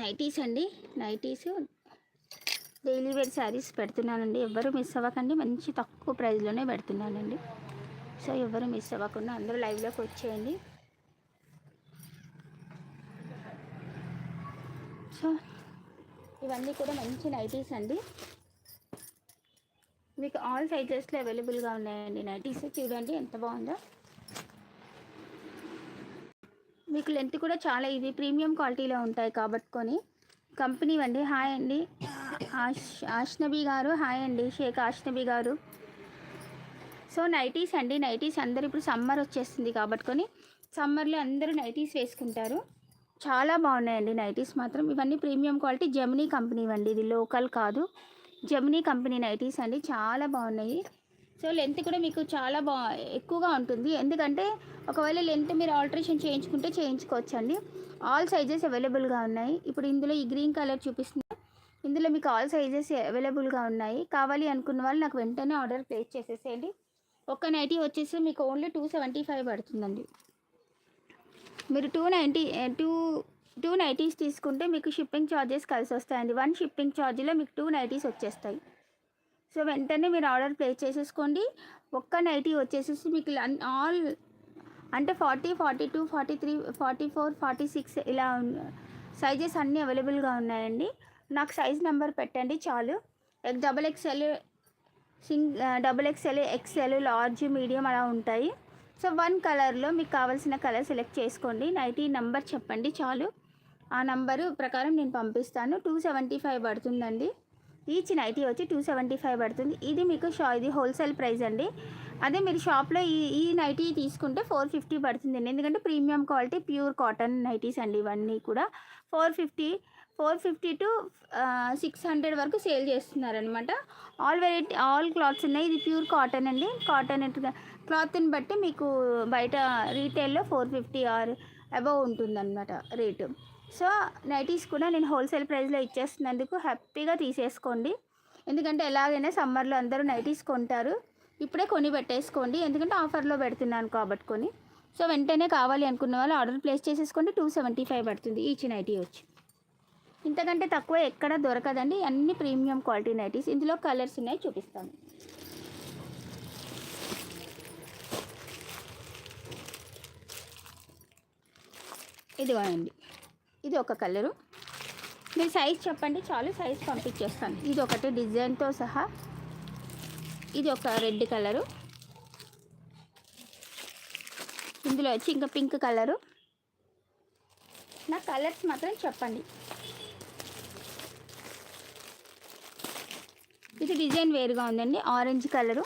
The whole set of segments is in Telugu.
నైటీస్ అండి. నైటీస్. డైలీ వేర్ శారీస్ పెడుతున్నానండి. ఎవ్వరు మిస్ అవ్వకండి. మంచి తక్కువ ప్రైస్లోనే పెడుతున్నానండి. సో ఎవరు మిస్ అవ్వకుండా అందరూ లైవ్లోకి వచ్చేయండి. సో ఇవన్నీ కూడా మంచి నైటీస్ అండి. మీకు ఆల్ సైజెస్లో అవైలబుల్గా ఉన్నాయండి నైటీస్. చూడండి ఎంత బాగుందో. మీకు లెంత్ కూడా చాలా ఇది ప్రీమియం క్వాలిటీలో ఉంటాయి కాబట్టుకొని కంపెనీ అండి హాయ్ అండి. ఆష్ ఆష్నబీ గారు హాయ్ అండి. షేక్ ఆష్నబీ గారు. సో నైటీస్ అండి. నైటీస్ అందరు ఇప్పుడు సమ్మర్ వచ్చేస్తుంది కాబట్టుకొని సమ్మర్లో అందరూ నైటీస్ వేసుకుంటారు. చాలా బాగున్నాయండి నైటీస్ మాత్రం. ఇవన్నీ ప్రీమియం క్వాలిటీ జెమినీ కంపెనీ అండి ఇది లోకల్ కాదు. జెమినీ కంపెనీ నైటీస్ అండి. చాలా బాగున్నాయి. సో లెంత్ కూడా మీకు చాలా బా ఎక్కువగా ఉంటుంది. ఎందుకంటే ఒకవేళ లెంత్ మీరు ఆల్టరేషన్ చేయించుకుంటే చేయించుకోవచ్చు అండి ఆల్ సైజెస్ అవైలబుల్గా ఉన్నాయి. ఇప్పుడు ఇందులో ఈ గ్రీన్ కలర్ చూపిస్తుంది ఇందులో మీకు ఆల్ సైజెస్ అవైలబుల్గా ఉన్నాయి. కావాలి అనుకున్న వాళ్ళు నాకు వెంటనే ఆర్డర్ ప్లేస్ చేసేసేయండి. ఒక్క నైటీ వచ్చేసి మీకు ఓన్లీ టూ సెవెంటీ ఫైవ్ పడుతుందండి. మీరు two ninety two two nighties తీసుకుంటే మీకు షిప్పింగ్ ఛార్జెస్ కలిసి వస్తాయండి వన్ షిప్పింగ్ ఛార్జీలో మీకు టూ నైటీస్ వచ్చేస్తాయి. సో వెంటనే మీరు ఆర్డర్ ప్లేస్ చేసేసుకోండి. ఒక్క నైటీ వచ్చేసేసి మీకు ఆల్ అంటే forty forty two forty three forty four forty six ఇలా సైజెస్ అన్నీ అవైలబుల్గా ఉన్నాయండి. నాకు సైజ్ నెంబర్ పెట్టండి చాలు. Double XL sing double XL XL large medium అలా ఉంటాయి. సో వన్ కలర్లో మీకు కావాల్సిన కలర్ సెలెక్ట్ చేసుకోండి. నైటీ నెంబర్ చెప్పండి చాలు. ఆ నంబరు ప్రకారం నేను పంపిస్తాను. టూ సెవెంటీ ఫైవ్ పడుతుందండి. ఈచ్ నైటీ వచ్చి టూ సెవెంటీ ఫైవ్ పడుతుంది. ఇది మీకు షా ఇది హోల్సేల్ ప్రైస్ అండి. అదే మీరు షాప్లో ఈ ఈ నైటీ తీసుకుంటే ఫోర్ ఫిఫ్టీ పడుతుంది ఎందుకంటే premium quality pure cotton nighties అండి ఇవన్నీ కూడా. Four fifty four fifty to six hundred వరకు సేల్ చేస్తున్నారనమాట ఆల్ వెరైటీ ఆల్ క్లాత్స్ ఉన్నాయి. ఇది ప్యూర్ కాటన్ అండి. కాటన్ క్లాత్ని బట్టి మీకు బయట రీటైల్లో ఫోర్ ఫిఫ్టీ ఆర్ అబవ్ ఉంటుందన్నమాట రేటు సో నైటీస్ కూడా నేను హోల్సేల్ ప్రైస్లో ఇచ్చేస్తున్నందుకు హ్యాపీగా తీసేసుకోండి. ఎందుకంటే ఎలాగైనా సమ్మర్లో అందరూ నైటీస్ కొంటారు. ఇప్పుడే కొని పెట్టేసుకోండి. ఎందుకంటే ఆఫర్లో పెడుతున్నాను కాబట్టి కొని. సో వెంటనే కావాలి అనుకున్న వాళ్ళు ఆర్డర్ ప్లేస్ చేసేసుకోండి. టూ సెవెంటీ ఫైవ్ పడుతుంది ఈచ్ నైటీ వచ్చి. ఇంతకంటే తక్కువ ఎక్కడ దొరకదండి. అన్ని ప్రీమియం క్వాలిటీ నైటీస్. ఇందులో కలర్స్ ఉన్నాయి చూపిస్తాను. ఇదిగోనండి. ఇది ఒక కలరు. మీరు సైజ్ చెప్పండి చాలు సైజ్ పంపించేస్తాను. ఇది ఒకటి డిజైన్తో సహా. ఇది ఒక రెడ్ కలరు. ఇందులో వచ్చి ఇంకా పింక్ కలరు. నా కలర్స్ మాత్రం చెప్పండి. ఇది డిజైన్ వేరుగా ఉందండి ఆరెంజ్ కలరు.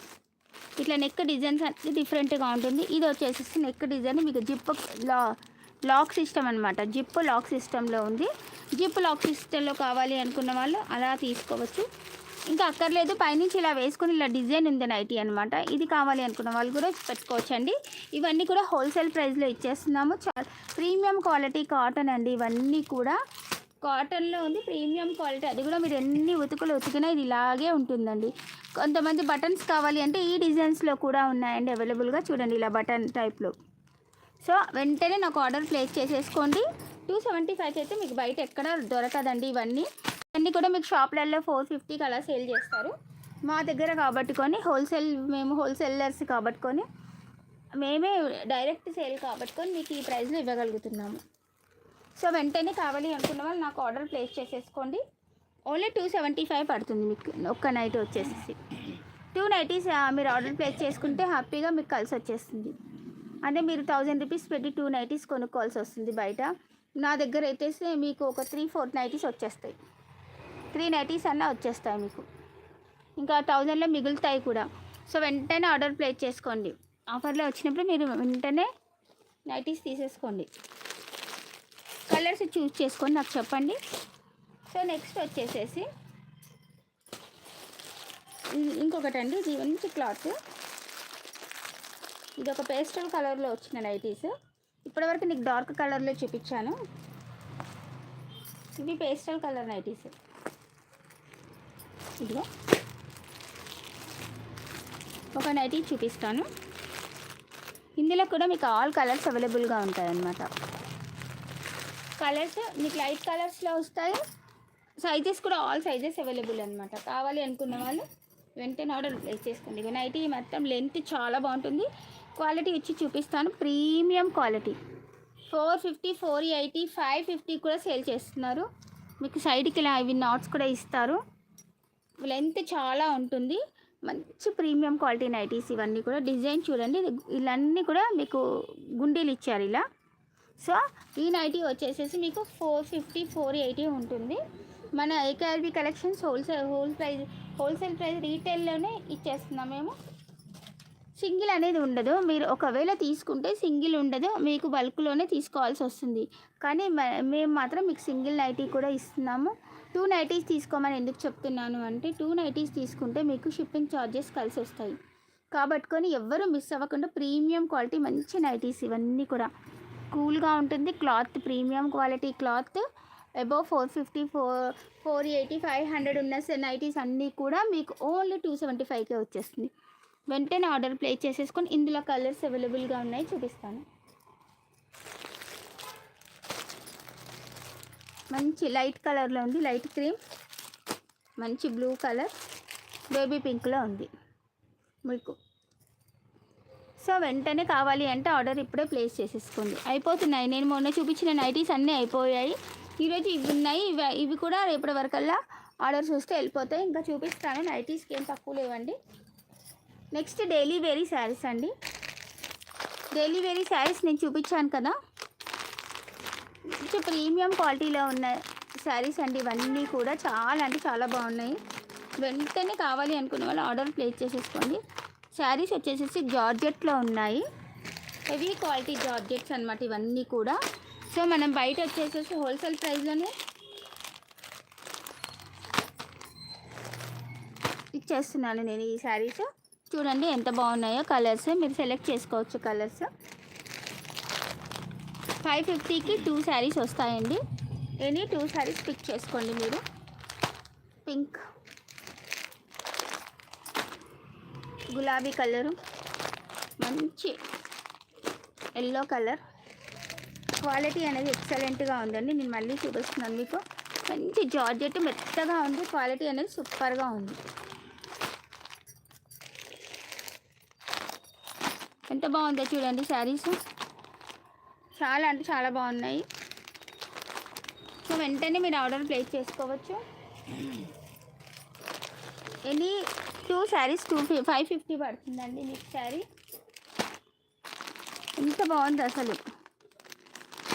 ఇట్లా నెక్ డిజైన్స్ అన్ని డిఫరెంట్గా ఉంటుంది. ఇది వచ్చేసి నెక్ డిజైన్ మీకు జిప్ లా లాక్ సిస్టమ్ అనమాట జిప్ లాక్ సిస్టంలో ఉంది. జిప్ లాక్ సిస్టంలో కావాలి అనుకున్న వాళ్ళు అలా తీసుకోవచ్చు. ఇంకా అక్కర్లేదు పైనుంచి ఇలా వేసుకుని ఇలా డిజైన్ ఉంది నైటీ అనమాట ఇది కావాలి అనుకున్న వాళ్ళు కూడా పెట్టుకోవచ్చు అండి ఇవన్నీ కూడా హోల్సేల్ ప్రైస్లో ఇచ్చేస్తున్నాము. చాలా ప్రీమియం క్వాలిటీ కాటన్ అండి ఇవన్నీ కూడా. కాటన్లో ఉంది ప్రీమియం క్వాలిటీ. అది కూడా మీరు ఎన్ని ఉతుకులు ఉతికినా ఇది ఇలాగే ఉంటుందండి. కొంతమంది బటన్స్ కావాలి అంటే ఈ డిజైన్స్లో కూడా ఉన్నాయండి అవైలబుల్గా. చూడండి ఇలా బటన్ టైప్లో. సో వెంటనే నాకు ఆర్డర్ ప్లేస్ చేసేసుకోండి. టూ సెవెంటీ ఫైవ్కి అయితే మీకు బయట ఎక్కడ దొరకదండి ఇవన్నీ. ఇవన్నీ కూడా మీకు షాప్లలో ఫోర్ ఫిఫ్టీకి అలా సేల్ చేస్తారు. మా దగ్గర కాబట్టుకొని హోల్సేల్ మేము హోల్సేలర్స్ కాబట్టుకొని మేమే డైరెక్ట్ సేల్ కాబట్టుకొని మీకు ఈ ప్రైస్లో ఇవ్వగలుగుతున్నాము. సో వెంటనే కావాలి అనుకున్న వాళ్ళు నాకు ఆర్డర్ ప్లేస్ చేసేసుకోండి. ఓన్లీ టూ సెవెంటీ ఫైవ్ పడుతుంది మీకు. ఒక్క నైట్ వచ్చేసి టూ నైటీస్ మీరు ఆర్డర్ ప్లేస్ చేసుకుంటే హ్యాపీగా మీకు కలిసి వచ్చేస్తుంది. అంటే మీరు థౌజండ్ రూపీస్ పెట్టి టూ నైటీస్ కొనుక్కోవాల్సి వస్తుంది బయట. నా దగ్గర అయితే మీకు ఒక త్రీ ఫోర్ నైటీస్ వచ్చేస్తాయి. త్రీ నైటీస్ అన్నా వచ్చేస్తాయి మీకు. ఇంకా థౌజండ్లో మిగులుతాయి కూడా. సో వెంటనే ఆర్డర్ ప్లేస్ చేసుకోండి. ఆఫర్లో వచ్చినప్పుడు మీరు వెంటనే నైటీస్ తీసేసుకోండి. కలర్స్ చూస్ చేసుకొని నాకు చెప్పండి. సో నెక్స్ట్ వచ్చేసేసి ఇంకొకటండి ఇది మంచి క్లాత్. ఇది ఒక పేస్టల్ కలర్లో వచ్చిన నైటీస్. ఇప్పటివరకు నీకు డార్క్ కలర్లో చూపించాను. ఇవి పేస్టల్ కలర్ నైటీస్. ఇదిగో. ఒక నైటీ చూపిస్తాను. ఇందులో కూడా మీకు ఆల్ కలర్స్ అవైలబుల్గా ఉంటాయన్నమాట. కలర్స్ మీకు లైట్ కలర్స్లో వస్తాయి. సైజెస్ కూడా ఆల్ సైజెస్ అవైలబుల్ అనమాట కావాలి అనుకున్న వాళ్ళు వెంటనే ఆర్డర్ ప్లేస్ చేసుకోండి. ఇక నైటీ మొత్తం లెంత్ చాలా బాగుంటుంది. క్వాలిటీ ఇచ్చి చూపిస్తాను. Premium quality. Four fifty four eighty five fifty కూడా సేల్ చేస్తున్నారు. మీకు సైడ్కి ఇలా ఇవి నాట్స్ కూడా ఇస్తారు. లెంత్ చాలా ఉంటుంది. మంచి ప్రీమియం క్వాలిటీ నైటీస్ ఇవన్నీ కూడా. డిజైన్ చూడండి. ఇవన్నీ కూడా మీకు గుండీలు ఇచ్చారు ఇలా. సో ఈ నైటీ వచ్చేసేసి మీకు ఫోర్ ఫిఫ్టీ ఫోర్ ఎయిటీ ఉంటుంది. మన AKRB collections wholesale whole price wholesale price రీటైల్లోనే ఇచ్చేస్తున్నాం మేము. సింగిల్ అనేది ఉండదు. మీరు ఒకవేళ తీసుకుంటే సింగిల్ ఉండదు. మీకు బల్క్లోనే తీసుకోవాల్సి వస్తుంది. కానీ మ- మేము మాత్రం మీకు సింగిల్ నైటీ కూడా ఇస్తున్నాము. టూ నైటీస్ తీసుకోమని ఎందుకు చెప్తున్నాను అంటే టూ నైటీస్ తీసుకుంటే మీకు షిప్పింగ్ ఛార్జెస్ కలిసి వస్తాయి. కాబట్టుకొని ఎవ్వరూ మిస్ అవ్వకుండా ప్రీమియం క్వాలిటీ మంచి నైటీస్ ఇవన్నీ కూడా. కూల్గా ఉంటుంది. Cloth premium quality cloth. Above four fifty four four eighty five hundred ఉన్న నైటీస్ అన్నీ కూడా మీకు ఓన్లీ టూ సెవెంటీ ఫైవ్కే వచ్చేస్తుంది. వెంటనే ఆర్డర్ ప్లేస్ చేసేసుకొని ఇందులో కలర్స్ అవైలబుల్గా ఉన్నాయి చూపిస్తాను. మంచి లైట్ కలర్లో ఉంది లైట్ క్రీమ్. మంచి బ్లూ కలర్. బేబీ పింక్లో ఉంది మీకు సో వెంటనే కావాలి అంటే ఆర్డర్ ఇప్పుడే ప్లేస్ చేసేసుకోండి. అయిపోతున్నాయి. నేను మొన్న చూపించిన నైటీస్ అన్నీ అయిపోయాయి. ఈరోజు ఇవి ఉన్నాయి. ఇవి ఇవి కూడా రేపటి వరకల్లా ఆర్డర్స్ వస్తే వెళ్ళిపోతాయి. ఇంకా చూపిస్తాను. నైటీస్కి ఏం తక్కువ లేవండి. నెక్స్ట్ డైలీ వేరీ శారీస్ అండి. డైలీ వేరీ శారీస్ నేను చూపించాను కదా. కొంచెం ప్రీమియం క్వాలిటీలో ఉన్న శారీస్ అండి ఇవన్నీ కూడా చాలా అంటే చాలా బాగున్నాయి. వెంటనే కావాలి అనుకున్న వాళ్ళు ఆర్డర్ ప్లేస్ చేసేసుకోండి. శారీస్ వచ్చేసేసి జార్జెట్లో ఉన్నాయి. హెవీ క్వాలిటీ జార్జెట్స్ అనమాట ఇవన్నీ కూడా. సో మనం బయట వచ్చేసేసి హోల్సేల్ ప్రైస్లోనే ఇచ్చేస్తున్నాను నేను ఈ శారీస్. చూడండి ఎంత బాగున్నాయో కలర్స్. మీరు సెలెక్ట్ చేసుకోవచ్చు కలర్స్. ఫైవ్ ఫిఫ్టీకి టూ శారీస్ వస్తాయండి. ఎనీ టూ శారీస్ పిక్ చేసుకోండి మీరు. పింక్. గులాబీ కలరు. మంచి ఎల్లో కలర్. క్వాలిటీ అనేది ఎక్సలెంట్గా ఉందండి. నేను మళ్ళీ చూపిస్తున్నాను మీకు. మంచి జార్జెట్ మెత్తగా ఉంది. క్వాలిటీ అనేది సూపర్గా ఉంది. ఎంత బాగుందో చూడండి శారీస్. చాలా అంటే చాలా బాగున్నాయి. సో వెంటనే మీరు ఆర్డర్ ప్లేస్ చేసుకోవచ్చు. ఎనీ టూ శారీస్ టూ ఫి ఫైవ్ ఫిఫ్టీ పడుతుందండి మీకు శారీ. ఎంత బాగుంది అసలు.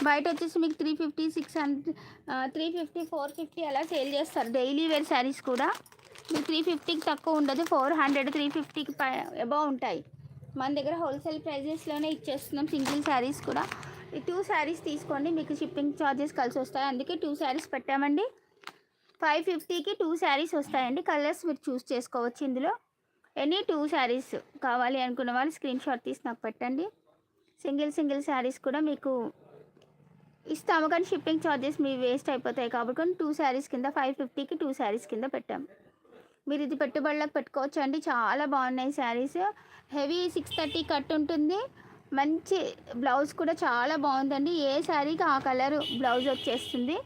బయట వచ్చేసి మీకు three fifty six hundred three fifty four fifty అలా సేల్ చేస్తారు. డైలీ వేర్ శారీస్ కూడా. మీకు త్రీ ఫిఫ్టీకి తక్కువ ఉండదు. ఫోర్ హండ్రెడ్ త్రీ ఫిఫ్టీకి పై అబౌవ్ ఉంటాయి. మన దగ్గర హోల్సేల్ ప్రైజెస్లోనే ఇచ్చేస్తున్నాం. సింగిల్ శారీస్ కూడా. ఈ టూ శారీస్ తీసుకోండి. మీకు షిప్పింగ్ ఛార్జెస్ కలిసి వస్తాయి. అందుకే టూ శారీస్ పెట్టామండి. ఫైవ్ ఫిఫ్టీకి టూ శారీస్ వస్తాయండి. కలర్స్ మీరు చూస్ చేసుకోవచ్చు ఇందులో. ఎనీ టూ శారీస్ కావాలి అనుకున్న వాళ్ళు స్క్రీన్ షాట్ తీసి నాకు పెట్టండి. సింగిల్ సింగిల్ శారీస్ కూడా మీకు ఇస్తాము. కానీ షిప్పింగ్ ఛార్జెస్ మీ వేస్ట్ అయిపోతాయి కాబట్టి టూ శారీస్ కింద ఫైవ్ ఫిఫ్టీకి టూ శారీస్ కింద పెట్టాము. మీరు ఇది పెట్టుబడులకు పెట్టుకోవచ్చు అండి చాలా బాగున్నాయి saris. Heavy six thirty cut ఉంటుంది. మంచి బ్లౌజ్ కూడా చాలా బాగుందండి. ఏ శారీకి ఆ కలర్ బ్లౌజ్ వచ్చేస్తుంది.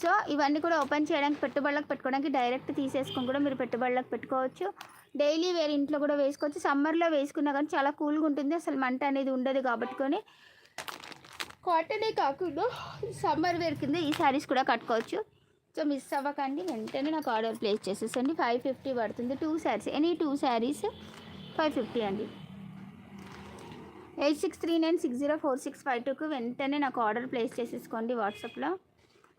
సో ఇవన్నీ కూడా ఓపెన్ చేయడానికి పెట్టుబడులకు పెట్టుకోవడానికి డైరెక్ట్ తీసేసుకొని కూడా మీరు పెట్టుబడులకు పెట్టుకోవచ్చు. డైలీ వేరే ఇంట్లో కూడా వేసుకోవచ్చు. సమ్మర్లో వేసుకున్నా కానీ చాలా కూల్గా ఉంటుంది. అసలు మంట అనేది ఉండదు కాబట్టి కాటనే కాకుండా సమ్మర్ వేర్ కింద ఈ శారీస్ కూడా కట్టుకోవచ్చు. సో మిస్ అవ్వకండి. వెంటనే నాకు ఆర్డర్ ప్లేస్ చేసేసండి. ఫైవ్ ఫిఫ్టీ పడుతుంది. Two saris any two saris five fifty అండి. Eight six three nine six zero four six five టూకు వెంటనే నాకు ఆర్డర్ ప్లేస్ చేసేసుకోండి వాట్సాప్లో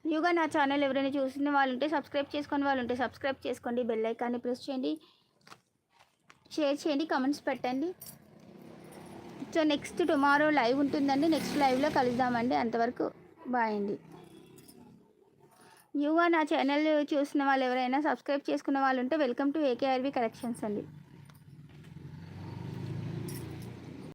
న్యూగా నా ఛానల్ ఎవరైనా చూసిన వాళ్ళు ఉంటే సబ్స్క్రైబ్ చేసుకుని వాళ్ళు ఉంటే సబ్స్క్రైబ్ చేసుకోండి బెల్ ఐకాన్ని ప్రెస్ చేయండి. షేర్ చేయండి. కమెంట్స్ పెట్టండి. సో నెక్స్ట్ టుమారో లైవ్ ఉంటుందండి. నెక్స్ట్ లైవ్లో కలుద్దామండి. అంతవరకు బాయ్ అండి. యువ నా ఛానల్ చూసిన వాళ్ళు ఎవరైనా సబ్స్క్రైబ్ చేసుకున్న వాళ్ళు ఉంటే వెల్కమ్ టు ఏకేఆర్వి కలెక్షన్స్ అండి.